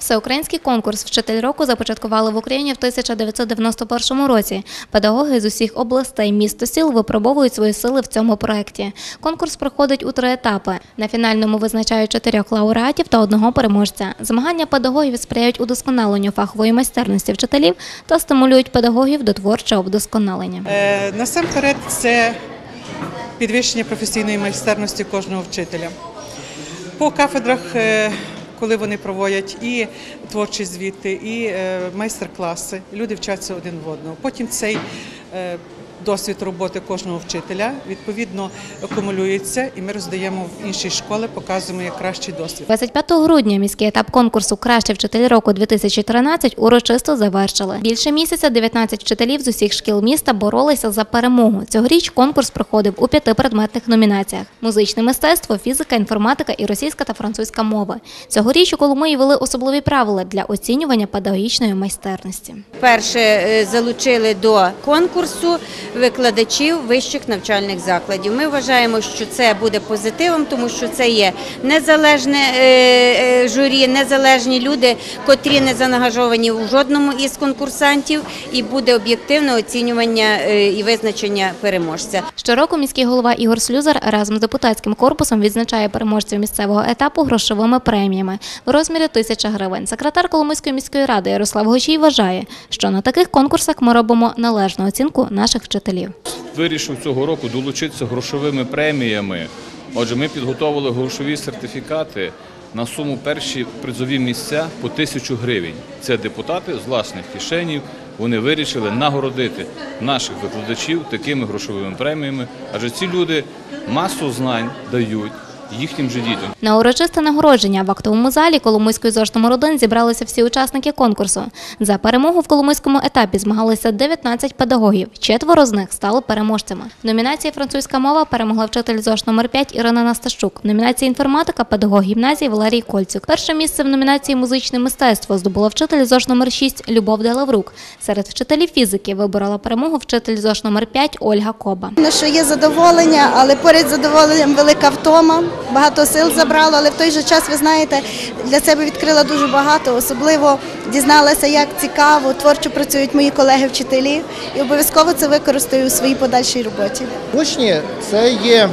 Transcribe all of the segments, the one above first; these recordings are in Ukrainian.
Всеукраїнський конкурс Вчитель року започаткували в Україні в 1991 році. Педагоги з усіх областей, міст сіл випробовують свої сили в цьому проєкті. Конкурс проходить у три етапи. На фінальному визначають чотирьох лауреатів та одного переможця. Змагання педагогів сприяють удосконаленню фахової майстерності вчителів та стимулюють педагогів до творчого вдосконалення. Е, Насамперед, це підвищення професійної майстерності кожного вчителя. По кафедрах, е, коли вони проводять і творчі звіти, і е, майстер-класи, люди вчаться один в одного. Потім цей е, досвід роботи кожного вчителя відповідно акумулюється, і ми роздаємо в інші школи, показуємо як кращий досвід. 25 грудня міський етап конкурсу Кращий вчитель року 2013 урочисто завершили. Більше місяця 19 вчителів з усіх шкіл міста боролися за перемогу. Цьогоріч конкурс проходив у п'яти предметних номінаціях: музичне мистецтво, фізика, інформатика і російська та французька мови. Цьогоріч у Коломиї вели особливі правила для оцінювання педагогічної майстерності. Перше е, залучили до конкурсу викладачів вищих навчальних закладів. Ми вважаємо, що це буде позитивом, тому що це є незалежне е, е, журі, незалежні люди, котрі не заангажовані у жодному із конкурсантів, і буде об'єктивне оцінювання е, і визначення переможця. Щороку міський голова Ігор Слюзар разом з депутатським корпусом відзначає переможців місцевого етапу грошовими преміями в розмірі тисяча гривень. Секретар Коломийської міської ради Ярослав Гочій вважає, що на таких конкурсах ми робимо належну оцінку наших вчителів. Вирішив цього року долучитися грошовими преміями. Отже, ми підготовили грошові сертифікати на суму перші призові місця по тисячу гривень. Це депутати з власних кишенів. Вони вирішили нагородити наших викладачів такими грошовими преміями, адже ці люди масу знань дають їхнім же дітям. На урочисте нагородження в актовому залі Коломийської 1 зібралися всі учасники конкурсу. За перемогу в Коломийському етапі змагалися 19 педагогів. Четверо з них стали переможцями. В номінації французька мова перемогла вчитель ЗОЖ номер 5 Ірина Настащук. В номінації інформатика педагог гімназії Валерій Кольцюк. Перше місце в номінації музичне мистецтво здобула вчитель ЗОЖ номер 6 Любов Делаврук. Серед вчителів фізики виборола перемогу вчитель ЗОЖ номер 5 Ольга Коба. На що є задоволення, але поряд задоволенням велика втома. Багато сил забрало, але в той же час, ви знаєте, для себе відкрила дуже багато. Особливо дізналася, як цікаво, творчо працюють мої колеги-вчителі, і обов'язково це використаю у своїй подальшій роботі. Учні це є е,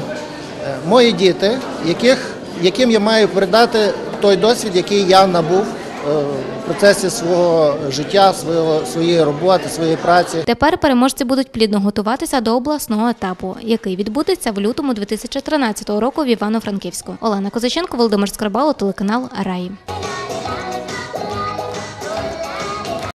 мої діти, яких, яким я маю передати той досвід, який я набув в процесі свого життя, свого, своєї роботи, своєї праці. Тепер переможці будуть плідно готуватися до обласного етапу, який відбудеться в лютому 2013 року в Івано-Франківську. Олена Козаченко, Володимир Скрибало, телеканал Раї.